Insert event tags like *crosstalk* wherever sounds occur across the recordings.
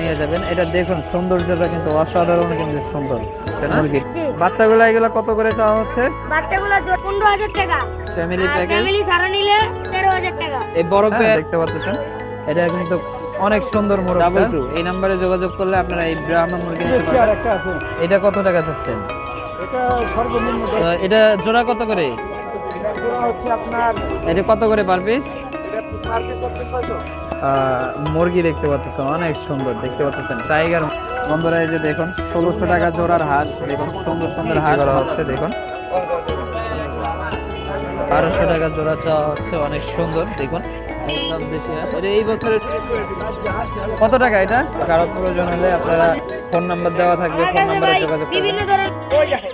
নিয়ে যাবেন। এটা দেখুন সৌন্দর্যটা কিন্তু অসাধারণ কিন্তু সুন্দর। মুরগি বাচ্চাগুলো এগুলো কত করে চাওয়া হচ্ছে? বাচ্চাগুলো পনেরো হাজার টাকা। ফ্যামিলি প্যাকেজ ফ্যামিলি সারা নিলে তেরো হাজার টাকা। এই বড় পেয়ার দেখতে পাচ্ছেন। এটা কিন্তু অনেক সুন্দর মোরগ ডাবল টু এই নম্বরে যোগাযোগ করলে আপনারা এই ব্রাহ্মা মুরগি নিতে পারবেন। একটা আছে। এটা কত টাকা চাচ্ছেন? এটা সর্বনিম্ন এটা জোড়া কত করে? এটা জোড়া হচ্ছে আপনার এটা কত করে পার পিস মুরগি দেখতে পাচ্ছেন অনেক সুন্দর দেখতে পাচ্ছেন টাইগার বন্ধুরা এই যে দেখুন ষোলোশো টাকা জোড়ার হাঁস দেখুন সুন্দর সুন্দর হাঁস করা হচ্ছে দেখুন। বারোশো টাকা জোড়া চাওয়া হচ্ছে অনেক সুন্দর দেখুন। একদম বেশি হাঁস। এই বছরের কত টাকা এটা? কারও প্রয়োজন হলে আপনারা ফোন নাম্বার দেওয়া থাকবে ফোন নাম্বারে যোগাযোগ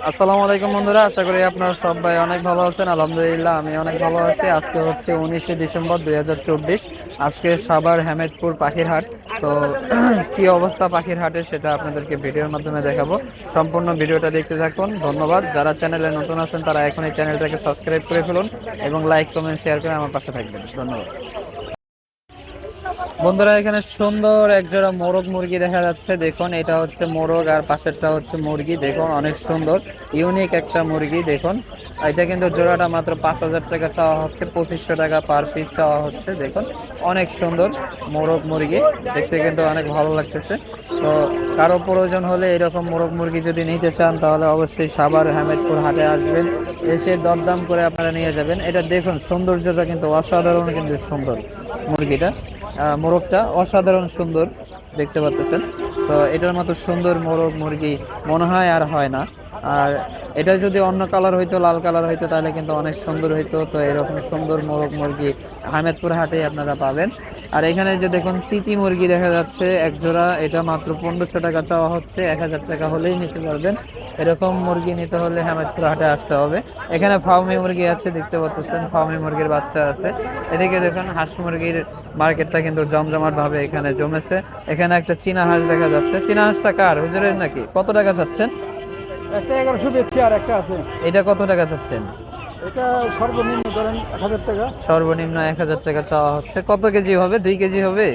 আসসালামু আলাইকুম বন্ধুরা আশা করি আপনারা সবাই অনেক ভালো আছেন। আলহামদুলিল্লাহ আমি অনেক ভালো আছি। আজকে হচ্ছে উনিশে ডিসেম্বর দুই হাজার চব্বিশ। আজকে সাভার হ্যামেদপুর পাখির হাট তো *clears throat* কি অবস্থা পাখির হাটের সেটা আপনাদেরকে ভিডিওর মাধ্যমে দেখাবো। সম্পূর্ণ ভিডিওটা দেখতে থাকুন। ধন্যবাদ। যারা চ্যানেলে নতুন আছেন তারা এখন এই চ্যানেলটাকে সাবস্ক্রাইব করে ফেলুন এবং লাইক কমেন্ট শেয়ার করে আমার পাশে থাকবেন। ধন্যবাদ। বন্ধুরা, এখানে সুন্দর এক জোড়া মোরগ মুরগি দেখা যাচ্ছে। দেখুন, এটা হচ্ছে মোরগ আর পাশেরটা হচ্ছে মুরগি। দেখুন, অনেক সুন্দর, ইউনিক একটা মুরগি, দেখুন। এটা কিন্তু জোড়াটা মাত্র পাঁচ হাজার টাকা চাওয়া হচ্ছে, পঁচিশশো টাকা পার পিস চাওয়া হচ্ছে, দেখুন। অনেক সুন্দর মোরগ মুরগি, দেখতে কিন্তু অনেক ভালো লাগতেছে। তো কারও প্রয়োজন হলে এরকম মোরগ মুরগি যদি নিতে চান, তাহলে অবশ্যই সাবার হামেদপুর হাটে আসবেন। এসে দরদাম করে আপনারা নিয়ে যাবেন। এটা দেখুন, সৌন্দর্যটা কিন্তু অসাধারণ, কিন্তু সুন্দর মুরগিটা। মোরগটা অসাধারণ সুন্দর, দেখতে পাচ্ছেন। তো এটার মতো সুন্দর মোরগ মুরগি মনে হয় আর হয় না। আর এটা যদি অন্য কালার হইতো, লাল কালার হইতো, তাহলে কিন্তু অনেক সুন্দর হইতো। তো এরকম সুন্দর মোরগ মুরগি আহমেদপুর হাটে আপনারা পাবেন। আর এখানে যে দেখুন, তিতি মুরগি দেখা যাচ্ছে, এক জোড়া। এটা মাত্র পনেরোশো টাকা চাওয়া হচ্ছে, এক হাজার টাকা হলেই নিতে পারবেন। এরকম মুরগি নিতে হলে হামেদপুর হাটে আসতে হবে। এখানে ফার্মি মুরগি আছে, দেখতে পাচ্ছেন ফার্মি মুরগির বাচ্চা আছে। এদিকে দেখুন, হাঁস মুরগির মার্কেটটা কিন্তু জমজমাট ভাবে এখানে জমেছে। এখানে একটা চীনা হাঁস দেখা যাচ্ছে। চীনা হাঁসটা কার? হুজুরের নাকি? কত টাকা চাচ্ছেন? একটা এগারোশো আর একটা আছে। এটা কত টাকা চাচ্ছেন? এটা সর্বনিম্ন ধরেন এক হাজার টাকা। সর্বনিম্ন এক হাজার টাকা চাওয়া হচ্ছে। কত কেজি হবে? দুই কেজি হবে?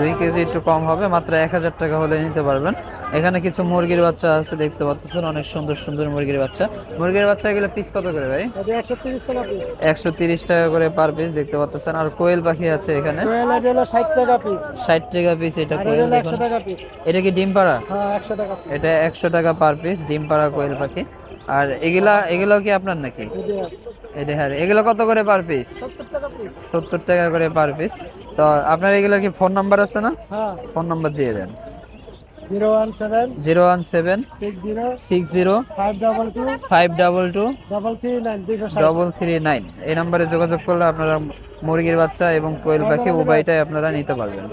দুই কেজি একটু কম হবে মাত্র এক হাজার টাকা হলে নিতে পারবেন। এখানে কিছু মুরগির বাচ্চা আছে দেখতে পাচ্ছেন অনেক সুন্দর সুন্দর মুরগির বাচ্চা। মুরগির বাচ্চা এগুলো পিস কত করে ভাই? একশো তিরিশ টাকা করে পার পিস দেখতে পাচ্ছেন। আর কোয়েল পাখি আছে এখানে। ষাট টাকা পিস ষাট টাকা পিস এটা কোয়েল এটা কি ডিম পাড়া? হ্যাঁ এটা একশো টাকা পার পিস ডিম পাড়া কোয়েল পাখি। আর এগুলা এগুলো কি আপনার নাকি? এটা হ্যাঁ এগুলো কত করে পার পিস সত্তর টাকা করে পার পিস তো আপনার এগুলো কি ফোন নাম্বার আছে না? হ্যাঁ। ফোন নাম্বার দিয়ে দেন। Zero one seven zero one seven six zero six zero five double two five double two double three nine double three nine. এই নাম্বারে যোগাযোগ করলে আপনারা মুরগির বাচ্চা এবং কোয়েল পাখি উভয়টাই আপনারা নিতে পারবেন।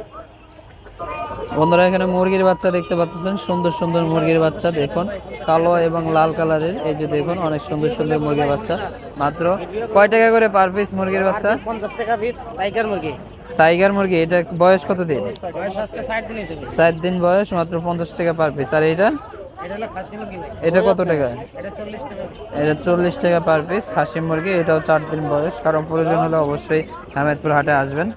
বন্ধুরা এখানে মুরগির বাচ্চা দেখতে পাচ্ছেন। সুন্দর সুন্দর মুরগির বাচ্চা দেখুন। কালো এবং লাল কালারের এই যে দেখুন অনেক সুন্দর সুন্দর মুরগির বাচ্চা। মাত্র কয় টাকা করে পার পিস মুরগির বাচ্চা? পঞ্চাশ টাকা পিস টাইগার মুরগি। টাইগার মুরগি এটা বয়স কত দিন বয়স আজকে ষাট দিন হিসেবে চার দিন বয়স মাত্র পঞ্চাশ টাকা পার পিস আর এটা এটা কত টাকা? এটা চল্লিশ টাকা। এটা চল্লিশ টাকা পার পিস খাসি মুরগি এটাও চার দিন বয়স। কারণ প্রয়োজন হলে অবশ্যই হামেদপুর হাটে আসবেন।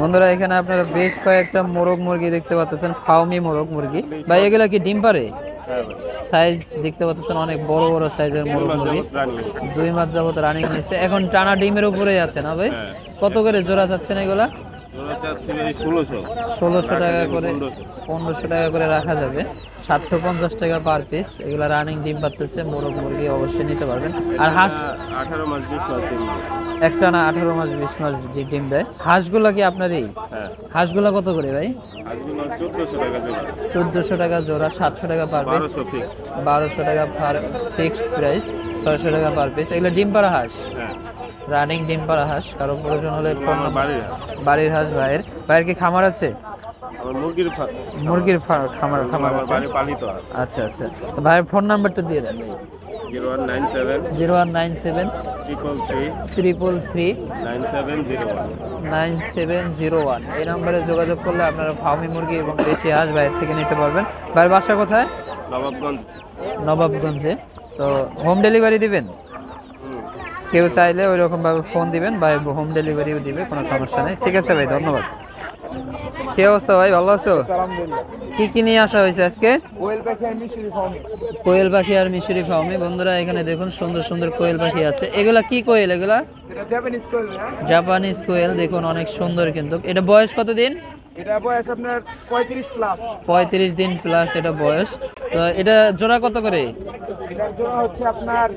বন্ধুরা এখানে আপনারা বেশ কয়েকটা মোরগ মুরগি দেখতে পাচ্ছেন ফাউমি মোরগ মুরগি। বা এগুলা কি ডিম পারে সাইজ দেখতে পাচ্ছেন অনেক বড় বড় সাইজের মোরগ মুরগি। দুই মাস যাবত রানিং নিয়েছে এখন টানা ডিমের উপরেই আছে না ভাই? কত করে জোড়া যাচ্ছে না এগুলা? ষোলোশো। টাকা করে পনেরোশো। টাকা করে রাখা যাবে। সাতশো পঞ্চাশ টাকা পার পিস এগুলা রানিং ডিম পাচ্ছে মোরগ মুরগি অবশ্যই নিতে পারবেন। আর হাঁস আঠারো মাস বিশ মাস একটা না আঠারো মাস বিশ মাস ডিম দেয়। হাঁসগুলা কি আপনারই? হ্যাঁ। হাঁসগুলা কত করে ভাই? চোদ্দশো টাকা জোড়া। সাতশো টাকা পার পিস বারোশো বারোশো টাকা পার ফিক্সড প্রাইস ছয়শো টাকা পার পিস এগুলো ডিম পাড়া হাঁস? হ্যাঁ। রানিং ডিম পাড়া হাঁস কারও প্রয়োজন হলে বাড়ির হাঁস। বাড়ির হাঁস ভাইয়ের। ভাইয়ের কি খামার আছে? মুরগির খামার খামার আছে। আচ্ছা আচ্ছা। ভাইয়ের ফোন নাম্বারটা দিয়ে দেন zero one nine seven zero one nine seven triple three triple three nine seven zero one. Nine seven zero one. এই নম্বরে যোগাযোগ করলে আপনারা ফার্মি মুরগি এবং দেশি হাঁস বাইরে থেকে নিতে পারবেন। ভাইয়ের বাসা কোথায়? নবাবগঞ্জ। নবাবগঞ্জে। তো হোম ডেলিভারি দিবেন। কেউ চাইলে ওই রকম ভাবে ফোন দিবেন বা হোম ডেলিভারিও দিবে কোনো সমস্যা নেই। ঠিক আছে ভাই ধন্যবাদ। কে অবস্থা ভাই ভালো আছো? কি কি নিয়ে আসা হয়েছে আজকে? কোয়েল পাখি আর মিশরি ফার্মে বন্ধুরা এখানে দেখুন সুন্দর সুন্দর কোয়েল পাখি আছে। এগুলা কি কোয়েল এগুলা? জাপানিজ কোয়েল দেখুন অনেক সুন্দর কিন্তু। এটা বয়স কত দিন এটা বয়স আপনার পঁয়ত্রিশ প্লাস পঁয়ত্রিশ দিন প্লাস এটা বয়স। তো এটা জোড়া কত করে? এটার জন্য হচ্ছে আপনার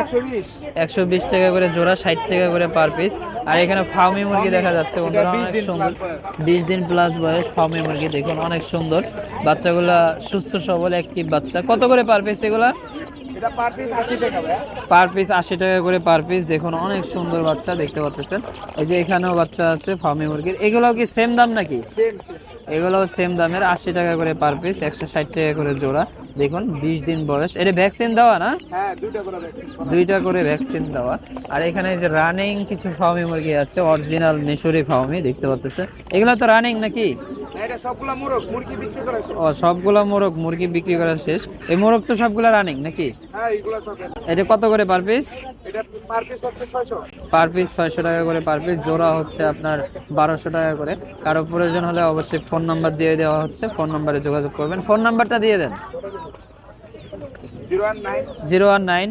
একশো বিশ। একশো বিশ টাকা করে জোড়া ষাট টাকা করে পার পিস আর এখানে ফার্মি মুরগি দেখা যাচ্ছে বন্ধুরা অনেক সুন্দর plus বয়স। বিশ দিন প্লাস বয়স ফার্মি মুরগি দেখুন অনেক সুন্দর। বাচ্চাগুলা সুস্থ সবল অ্যাক্টিভ বাচ্চা। কত করে পার পিস এগুলা? এটা পার পিস আশি টাকা পার পিস আশি টাকা করে পার পিস দেখুন অনেক সুন্দর বাচ্চা দেখতে পাচ্ছেন। এই যে এখানেও বাচ্চা আছে ফার্মি মুরগির। এগুলোও কি সেম দাম নাকি? এগুলো সেম এগুলোও সেম দামের আশি টাকা করে পার পিস একশো ষাট টাকা করে জোড়া। দেখুন বিশ দিন বয়স। এটা ভ্যাকসিন দেওয়া না? হ্যাঁ দুইটা করে ভ্যাকসিন দুইটা করে ভ্যাকসিন দেওয়া। আর এখানে যে রানিং কিছু ফার্মি মুরগি আছে অরিজিনাল মিশরি ফার্মি দেখতে পাচ্তেছে এগুলো তো রানিং নাকি? ও সবগুলা মোরগ মুরগি বিক্রি করা শেষ। এই মোরগ তো সবগুলা রানিং নাকি? হ্যাঁ এটা কত করে পার পিস পার পিস ছয়শো। টাকা করে পার পিস জোড়া হচ্ছে আপনার বারোশো টাকা করে। কারও প্রয়োজন হলে অবশ্যই ফোন নাম্বার দিয়ে দেওয়া হচ্ছে ফোন নাম্বারে যোগাযোগ করবেন। ফোন নাম্বারটা দিয়ে দেন। Zero one nine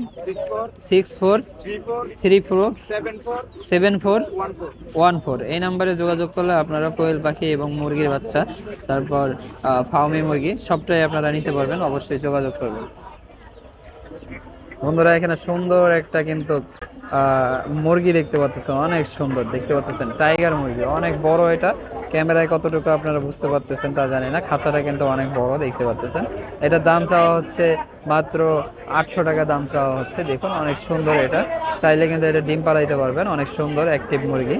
six four three four seven four one four এই নাম্বারে যোগাযোগ করলে আপনারা কোয়েল পাখি এবং মুরগির বাচ্চা তারপর ফাউমি মুরগি সবটাই আপনারা নিতে পারবেন অবশ্যই যোগাযোগ করবেন। বন্ধুরা এখানে সুন্দর একটা কিন্তু মুরগি দেখতে পাচ্ছেন অনেক সুন্দর দেখতে পাচ্ছেন টাইগার মুরগি, অনেক বড় এটা। ক্যামেরায় কতটুকু আপনারা বুঝতে পারতেছেন তা জানি না, খাঁচাটা কিন্তু অনেক বড় দেখতে পাচ্ছেন এটা দাম চাওয়া হচ্ছে মাত্র আটশো টাকা দাম চাওয়া হচ্ছে। দেখুন, অনেক সুন্দর এটা। চাইলে কিন্তু এটা ডিম পাড়াইতে পারবেন, অনেক সুন্দর অ্যাক্টিভ মুরগি।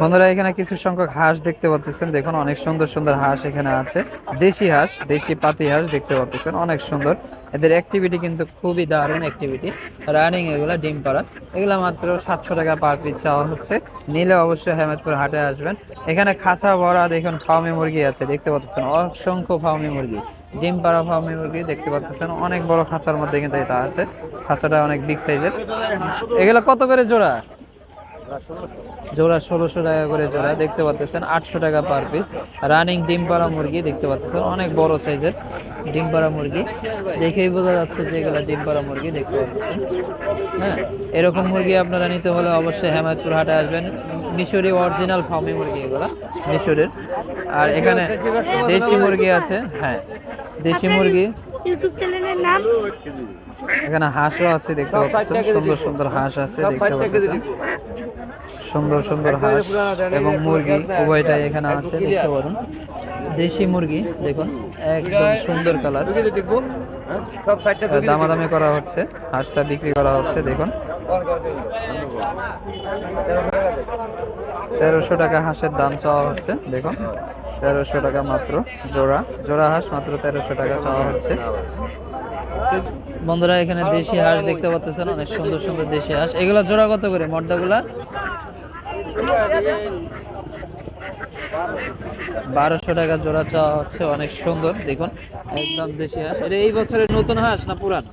বন্ধুরা, এখানে কিছু সংখ্যক হাঁস দেখতে পাচ্ছেন দেখুন, অনেক সুন্দর সুন্দর হাঁস এখানে আছে। দেশি হাঁস, দেশি পাতি হাঁস দেখতে পাচ্ছেন অনেক সুন্দর। এদের অ্যাক্টিভিটি কিন্তু খুবই দারুণ অ্যাক্টিভিটি রানিং এগুলা, ডিম পাড়া, এগুলা মাত্র সাতশো টাকা পার পিস চাওয়া হচ্ছে। নিলে অবশ্যই হেমেদপুর হাটে আসবেন। এখানে খাঁচা ভরা, দেখুন ফার্মি মুরগি আছে, দেখতে পাচ্ছেন অসংখ্য ফার্মি মুরগি, ডিম পাড়া ফার্মি মুরগি দেখতে পাচ্ছেন অনেক বড় খাঁচার মধ্যে কিন্তু এটা আছে। খাঁচাটা অনেক বিগ সাইজের এগুলা কত করে জোড়া? জোড়া ষোলোশো টাকা করে জোড়া দেখতে পাচ্ছেন আটশো টাকা পার পিস রানিং ডিম পাড়া মুরগি দেখতে পাচ্ছেন অনেক বড় সাইজের ডিম পাড়া মুরগি। দেখেই বোঝা যাচ্ছে যে এগুলা ডিম পাড়া মুরগি দেখতে পাচ্ছেন। হ্যাঁ এরকম মুরগি আপনারা নিতে হলে অবশ্যই হেমায়তপুর হাটে আসবেন। মিশরি অরিজিনাল ফার্মি মুরগি এগুলা মিশরের। আর এখানে দেশি মুরগি আছে হ্যাঁ দেশি মুরগি। ইউটিউব চ্যানেলের নাম? এখানে হাঁসও আছে দেখতে পাচ্ছেন সুন্দর সুন্দর হাঁস আছে দেখতে পাচ্ছেন। সুন্দর সুন্দর হাঁস এবং মুরগি উভয়টাই এখানে আছে দেখতে পারেন। দেশি মুরগি দেখুন একদম সুন্দর কালার সাইডটা দামাদামি করা হচ্ছে হাঁসটা বিক্রি করা হচ্ছে দেখুন। তেরোশো টাকা হাঁসের দাম চাওয়া হচ্ছে দেখুন। তেরোশো টাকা মাত্র জোড়া। জোড়া হাঁস মাত্র তেরোশো টাকা চাওয়া হচ্ছে। বন্ধুরা এখানে দেশি হাঁস দেখতে পাচ্ছেন অনেক সুন্দর সুন্দর দেশি হাঁস। এগুলা জোড়া কত করে? মর্দাগুলা? বারোশো টাকা জোড়া চাওয়া হচ্ছে, অনেক সুন্দর, দেখুন, একদম দেশি হাঁস। এটা এই বছরের নতুন হাঁস না পুরান?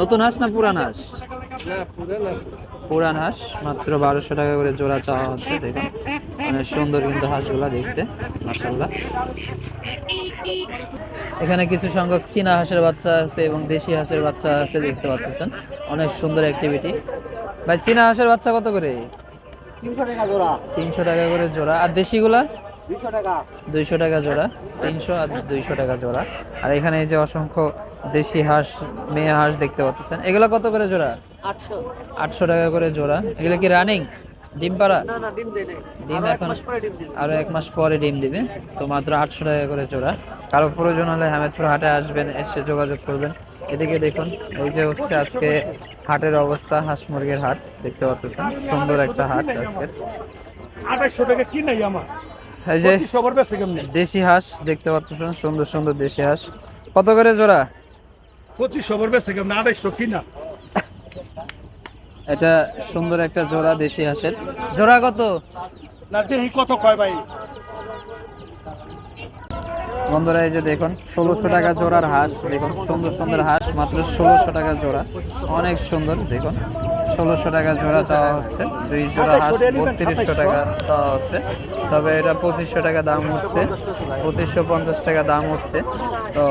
নতুন হাঁস না পুরান হাঁস? পুরান হাঁস, মাত্র বারোশো টাকা করে জোড়া চাওয়া হচ্ছে, দেখুন অনেক সুন্দর কিন্তু হাঁসগুলা দেখতে মাসাল্লাহ এখানে কিছু সংখ্যক চীনা হাঁসের বাচ্চা আছে এবং দেশি হাঁসের বাচ্চা আছে, দেখতে পাচ্ছেন। অনেক সুন্দর অ্যাক্টিভিটি ভাই, চীনা হাঁসের বাচ্চা কত করে? তিনশো টাকা জোড়া। তিনশো টাকা করে জোড়া। আর দেশিগুলা? দুইশো টাকা। জোড়া। তিনশো আর দুইশো টাকা জোড়া। আর এখানে এই যে অসংখ্য দেশি হাঁস মেয়ে হাঁস দেখতে পাচ্ছেন। এগুলো কত করে জোড়া? আটশো। আটশো টাকা করে জোড়া। এগুলো কি রানিং? ডিম পাড়া? না না ডিম এখন আরও এক মাস পরে ডিম দিবে। তো মাত্র আটশো টাকা করে জোড়া। কারও প্রয়োজন হলে হামেদপুর হাটে আসবেন এসে যোগাযোগ করবেন। এদিকে দেখুন এই যে হচ্ছে আজকে হাটের অবস্থা হাঁস মুরগির হাট দেখতে পাচ্ছেন। সুন্দর একটা হাট আজকে। আঠাশশো টাকা কি নাই আমার? এই যে সবার বেশি কেমনি? দেশি হাঁস দেখতে পাচ্ছেন সুন্দর সুন্দর দেশি হাঁস। কত করে জোড়া? পঁচিশ সবার বেশি কেমনি? আঠাশশো কিনা এটা সুন্দর একটা জোড়া দেশি হাঁসের। জোড়া কত? না দেখি কত কয় ভাই। বন্ধুরা, এই যে দেখুন, ষোলোশো টাকা জোড়ার হাঁস, দেখুন, সুন্দর সুন্দর হাঁস, মাত্র ষোলোশো টাকা জোড়া, অনেক সুন্দর, দেখুন, ষোলোশো টাকা জোড়া চাওয়া হচ্ছে, দুই জোড়া হাঁস, বত্রিশশো টাকা চাওয়া হচ্ছে, তবে এটা পঁচিশশো টাকা দাম উঠছে, পঁচিশশো পঞ্চাশ টাকা দাম উঠছে, তো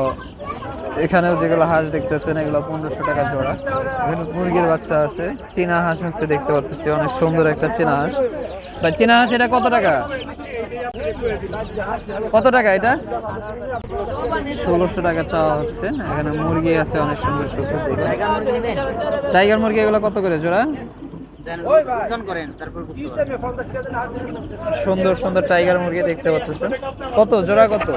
এখানেও যেগুলো হাঁস দেখতেছেন, এগুলো পনেরোশো টাকা জোড়া, মুরগির বাচ্চা আছে, চীনা হাঁস হচ্ছে দেখতে পাচ্ছি অনেক সুন্দর একটা চীনা হাঁস চীনা হাঁস এটা কত টাকা? কত টাকা এটা? ষোলোশো টাকা চাওয়া হচ্ছে। এখানে মুরগি আছে অনেক সুন্দর সুন্দর টাইগার মুরগি এগুলো কত করে জোড়া? সুন্দর সুন্দর টাইগার মুরগি দেখতে পাচ্ছেন কত? জোড়া কত?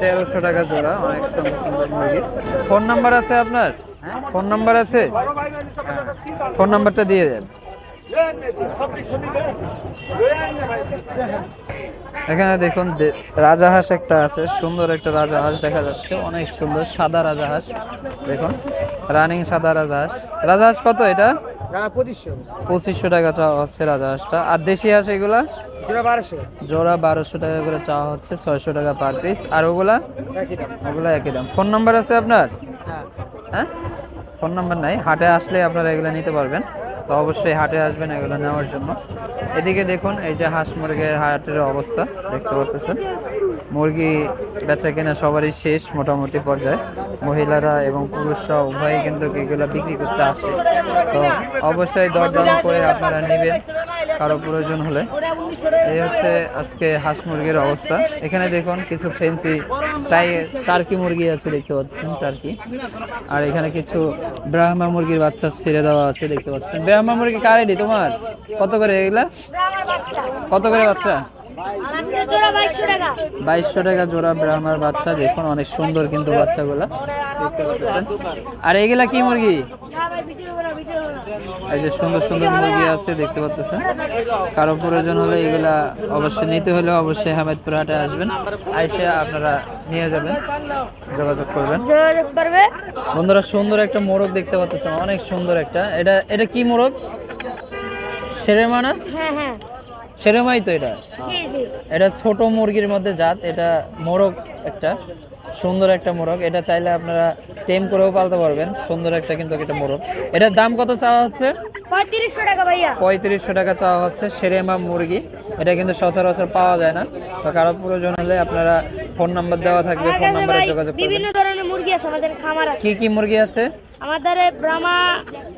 তেরোশো টাকা জোড়া, অনেক সুন্দর সুন্দর মুরগি। ফোন নাম্বার আছে আপনার? ফোন নাম্বার আছে? ফোন নাম্বারটা দিয়ে দেন। এখানে দেখুন দে- রাজাহাঁস একটা আছে সুন্দর একটা রাজাহাঁস দেখা যাচ্ছে অনেক সুন্দর সাদা রাজাহাঁস দেখুন রানিং সাদা রাজাহাঁস। রাজাহাঁস কত এটা? পঁচিশশো। পঁচিশশো টাকা চাওয়া হচ্ছে রাজাহাঁসটা। আর দেশি হাঁস এগুলা? জোড়া বারোশো। জোড়া বারোশো টাকা করে চাওয়া হচ্ছে ছয়শো টাকা পার পিস আর ওগুলা? ওগুলা একই দাম। ফোন নাম্বার আছে আপনার? হ্যাঁ। হ্যাঁ? ফোন নাম্বার নাই। হাটে আসলে আপনারা এগুলো নিতে পারবেন। তো অবশ্যই হাটে আসবেন এগুলো নেওয়ার জন্য। এদিকে দেখুন, এই যে হাঁস মুরগির হাটের অবস্থা, দেখতে পাচ্ছেন মুরগি বেচা কেনা সবারই শেষ মোটামুটি পর্যায়ে। মহিলারা এবং পুরুষরা উভয়ই কিন্তু এগুলো বিক্রি করতে আসে। তো অবশ্যই দরদাম করে আপনারা নেবেন কারও প্রয়োজন হলে। এই হচ্ছে আজকে হাঁস মুরগির অবস্থা। এখানে দেখুন কিছু ফেন্সি টাই টার্কি মুরগি আছে দেখতে পাচ্ছেন টার্কি। আর এখানে কিছু ব্রাহ্মা মুরগির বাচ্চা ছেড়ে দেওয়া আছে দেখতে পাচ্ছেন। ব্রাহ্মা মুরগি কারেডি তোমার? কত করে এগুলা? কত করে বাচ্চা? বাইশশো টাকা জোড়া ব্রাহ্মার বাচ্চা দেখুন অনেক সুন্দর কিন্তু বাচ্চাগুলা। দেখতে পাচ্ছেন। আর এগুলা কি মুরগি? এই যে সুন্দর সুন্দর মুরগি আছে দেখতে পাচ্ছেন। কারও প্রয়োজন হলে এগুলা অবশ্যই নিতে হলে অবশ্যই হামেদপুর হাটে আসবেন। আইসে আপনারা নিয়ে যাবেন যোগাযোগ করবেন। যোগাযোগ করবে। বন্ধুরা সুন্দর একটা মোরগ দেখতে পাচ্ছেন অনেক সুন্দর একটা। এটা এটা কি মোরগ? সেরেমা না হ্যাঁ হ্যাঁ। সেরেমাই তো এটা? এটা ছোট মুরগির মধ্যে জাত এটা মোরগ একটা সুন্দর একটা মোরগ। এটা চাইলে আপনারা টেম করেও পালতে পারবেন সুন্দর একটা কিন্তু একটা মোরগ। এটার দাম কত চাওয়া হচ্ছে? পঁয়ত্রিশশো টাকা ভাইয়া। পঁয়ত্রিশশো টাকা চাওয়া হচ্ছে সেরেমা মুরগি। এটা কিন্তু সচরাচর পাওয়া যায় না। তো কারও প্রয়োজন হলে আপনারা ফোন নাম্বার দেওয়া থাকবে ফোন নাম্বারে যোগাযোগ করবেন। বিভিন্ন ধরনের মুরগি আছে আমাদের খামার আছে। কি কি মুরগি আছে? আমাদের ব্রাহ্মা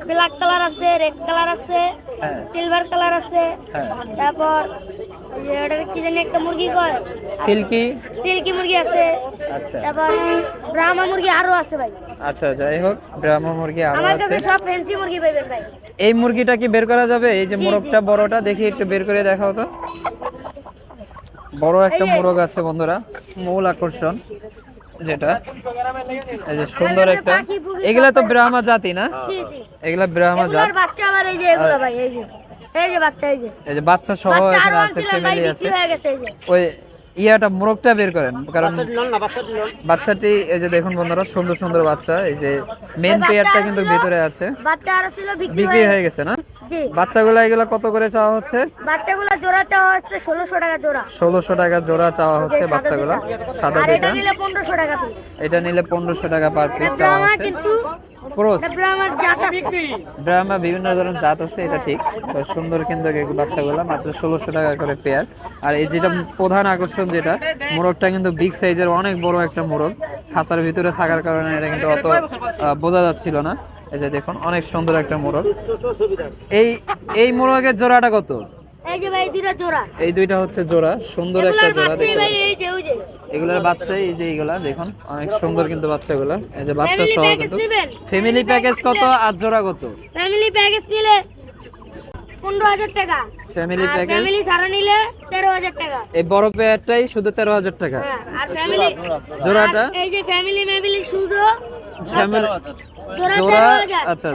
ব্ল্যাক কালার আছে রেড কালার আছে। সিলভার কালার আছে। হ্যাঁ। তারপর ওই যে ওটাকে কি জানি একটা মুরগি কয়? সিল্কি। সিল্কি মুরগি আছে। আচ্ছা। তারপর ব্রাহ্মা মুরগি আরও আছে ভাই। আচ্ছা যাই হোক ব্রাহ্মা মুরগি আরও আমার আছে। কাছে সব ফ্যান্সি মুরগি পাইবেন ভাই। এই মুরগিটা কি বের করা যাবে? এই যে মোরগটা বড়টা দেখি একটু বের করে দেখাও তো। বড় একটা মোরগ আছে বন্ধুরা মূল আকর্ষণ যেটা। এই যে সুন্দর একটা এগুলা তো ব্রাহ্মা জাতি না? জি জি। এগুলা ব্রাহ্মা জাত। বাচ্চা আবার এই যে এগুলো ভাই এই যে। এই যে বাচ্চা এই যে। এই যে বাচ্চা সহ এখানে আছে ফ্যামিলি আছে। বিক্রি হয়ে গেছে এই যে। ওই ইয়াটা মোরগটা বের করেন কারণ বাচ্চাটি এই যে দেখুন বন্ধুরা সুন্দর সুন্দর বাচ্চা এই যে মেন পেয়ারটা কিন্তু ভিতরে আছে। বাচ্চা আরও ছিল বিক্রি হয়ে গেছে না? জি। বাচ্চাগুলো এগুলো কত করে চাওয়া হচ্ছে? বাচ্চাগুলো জোড়া চাওয়া হচ্ছে ষোলোশো টাকা জোড়া। ষোলোশো টাকা জোড়া চাওয়া হচ্ছে বাচ্চাগুলো সাদা এটা নিলে পনেরোশো টাকা পিস এটা নিলে পনেরোশো টাকা পার পিস চাওয়া হচ্ছে। কিন্তু ক্রোস। ব্রাহ্মা বিভিন্ন ধরনের জাত আছে এটা ঠিক। তো সুন্দর কিন্তু বাচ্চাগুলো মাত্র ষোলোশো টাকা করে পেয়ার আর এই যেটা প্রধান আকর্ষণ যেটা মোরগটা কিন্তু বিগ সাইজের অনেক বড় একটা মোরগ। খাঁচার ভিতরে থাকার কারণে এটা কিন্তু অত আহ, বোঝা যাচ্ছিল না। এই যে দেখুন অনেক সুন্দর একটা মোরগ। এই এই মোরগের জোড়াটা কত? এই যে ভাই দুইটা জোড়া। এই দুইটা হচ্ছে জোড়া সুন্দর একটা জোড়া দেখতে ভাই। এই যে ওই যে। এগুলোর বাচ্চা এই যে এগুলা দেখুন অনেক সুন্দর কিন্তু বাচ্চাগুলো। এই যে বাচ্চা সহ কিন্তু। ফ্যামিলি প্যাকেজ কত আর জোড়া কত? ফ্যামিলি প্যাকেজ নিলে পনেরো হাজার টাকা। ফ্যামিলি প্যাকেজ ফ্যামিলি সারা নিলে তেরো হাজার টাকা। এই বড় পেয়ারটাই শুধু তেরো হাজার টাকা। হ্যাঁ আর ফ্যামিলি জোড়াটা? এই যে ফ্যামিলি ফ্যামিলি শুধু ফ্যামিলি জোড়া জোড়া তেরো হাজার। আচ্ছা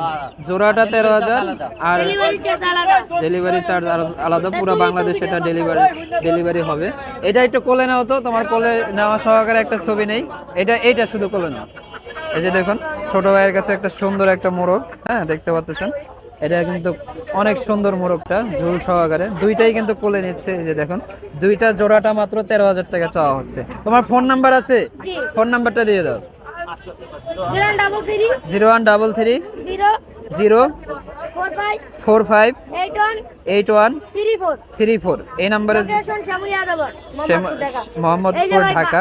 জোড়াটা তেরো হাজার। আর ডেলিভারি চার্জ আলাদা। ডেলিভারি চার্জ পুরো বাংলাদেশে এটা ডেলিভারি ডেলিভারি হবে। এটা একটু কোলে নাও তো তোমার কোলে নেওয়া সহকারে একটা ছবি নেই। এটা এইটা শুধু কোলে নাও। এই যে দেখুন ছোট ভাইয়ের কাছে একটা সুন্দর একটা মোরগ হ্যাঁ দেখতে পাচ্ছেন এটা কিন্তু অনেক সুন্দর মোরগটা ঝুল সহকারে। দুইটাই কিন্তু কোলে নিচ্ছে এই যে দেখুন। দুইটা জোড়াটা মাত্র তেরো হাজার টাকা চাওয়া হচ্ছে। তোমার ফোন নাম্বার আছে? ফোন নাম্বারটা দিয়ে দাও। Zero one double three zero four five eight one three four. এই নাম্বারে মোহাম্মদপুর ঢাকা।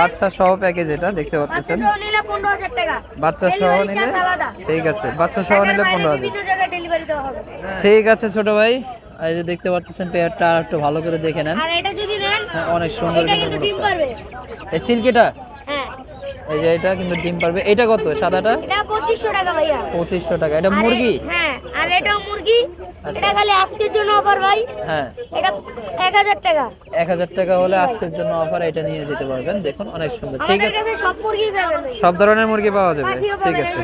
বাচ্চা সহ প্যাকেজ এটা দেখতে পাচ্ছেন? বাচ্চা সহ নিলে ঠিক আছে বাচ্চা সহ নিলে পনেরো হাজার। ঠিক আছে ছোট ভাই। এই যে দেখতে পাচ্ছেন পেয়ারটা আর একটু ভালো করে দেখে নেন। আর এটা যদি নেন হ্যাঁ, অনেক সুন্দর এটা কিন্তু কিন্তু ডিম পারবে। এই সিল্কিটা এই যে এটা কিন্তু ডিম পারবে। এটা কত? সাদাটা? এটা পঁচিশশো টাকা ভাইয়া। পঁচিশশো টাকা। এটা মুরগি? হ্যাঁ আর এটাও মুরগি। আচ্ছা। এটা খালি আজকের জন্য অফার ভাই। হ্যাঁ। এটা এক হাজার টাকা। এক হাজার টাকা হলে আজকের জন্য অফার এটা নিয়ে যেতে পারবেন। দেখুন অনেক সুন্দর। ঠিক আমাদের আছে। কাছে সব মুরগি পাবেন সব ধরনের মুরগি পাওয়া যাবে। ঠিক আছে।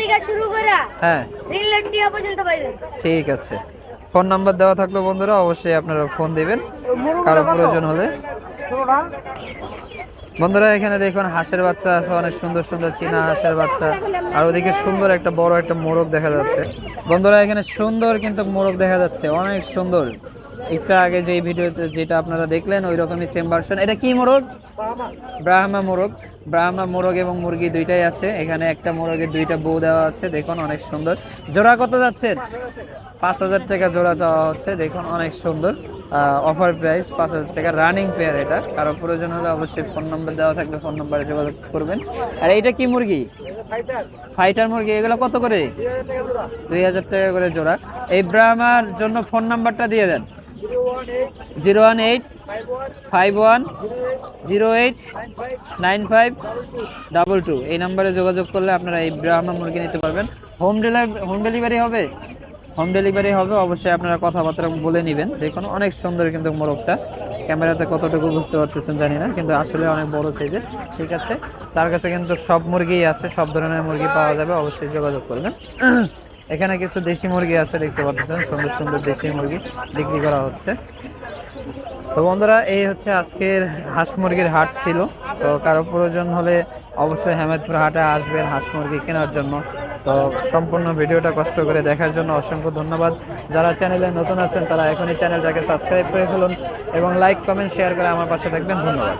থেকে শুরু করে হ্যাঁ। রিলেট পর্যন্ত পাইবেন ঠিক আছে। ফোন নাম্বার দেওয়া থাকল বন্ধুরা অবশ্যই আপনারা ফোন দিবেন। কারও প্রয়োজন হলে। বন্ধুরা, এখানে দেখুন হাঁসের বাচ্চা আছে, অনেক সুন্দর সুন্দর চীনা হাঁসের বাচ্চা। আর ওদিকে সুন্দর একটা বড় একটা মোরগ দেখা যাচ্ছে। বন্ধুরা, এখানে সুন্দর কিন্তু মোরগ দেখা যাচ্ছে, অনেক সুন্দর। একটু আগে যে ভিডিওতে যেটা আপনারা দেখলেন ওই রকমই সেম ভার্সন এটা কি মোরগ? ব্রাহ্মা মোরগ। ব্রাহ্মা মোরগ এবং মুরগি দুইটাই আছে। এখানে একটা মোরগের দুইটা বউ দেওয়া আছে, দেখুন অনেক সুন্দর। জোড়া কত যাচ্ছেন পাঁচ হাজার টাকা জোড়া চাওয়া হচ্ছে। দেখুন, অনেক সুন্দর। অফার প্রাইস পাঁচ হাজার টাকা রানিং পেয়ার এটা। কারও প্রয়োজন হলে অবশ্যই ফোন নম্বর দেওয়া থাকবে ফোন নম্বরে যোগাযোগ করবেন। আর এইটা কি মুরগি? ফাইটার মুরগি, এগুলো কত করে? দুই হাজার টাকা করে জোড়া। এই ব্রাহ্মার জন্য ফোন নাম্বারটা দিয়ে দেন। Zero one eight, five one, zero eight, nine five, double two. এই নাম্বারে যোগাযোগ করলে আপনারা এই ব্রাহ্মা মুরগি নিতে পারবেন। হোম ডেলিভারি হোম ডেলিভারি হবে? হোম ডেলিভারি হবে, অবশ্যই আপনারা কথাবার্তা বলে নেবেন। দেখুন, অনেক সুন্দর কিন্তু মোরগটা ক্যামেরাতে কতটুকু বুঝতে পারতেছেন জানি না, কিন্তু আসলে অনেক বড় সাইজের ঠিক আছে? তার কাছে কিন্তু সব মুরগিই আছে, সব ধরনের মুরগি পাওয়া যাবে, অবশ্যই যোগাযোগ করবেন। *clears throat* এখানে কিছু দেশি মুরগি আছে, দেখতে পাচ্ছেন সুন্দর সুন্দর দেশি মুরগি বিক্রি করা হচ্ছে। তো বন্ধুরা, এই হচ্ছে আজকের হাঁস মুরগির হাট ছিল। তো কারও প্রয়োজন হলে অবশ্যই হেমেদপুর হাটে আসবেন হাঁস মুরগি কেনার জন্য। তো সম্পূর্ণ ভিডিওটা কষ্ট করে দেখার জন্য অসংখ্য ধন্যবাদ। যারা চ্যানেলে নতুন আছেন, তারা এখনই চ্যানেলটাকে সাবস্ক্রাইব করে ফেলুন এবং লাইক কমেন্ট শেয়ার করে আমার পাশে থাকবেন। ধন্যবাদ।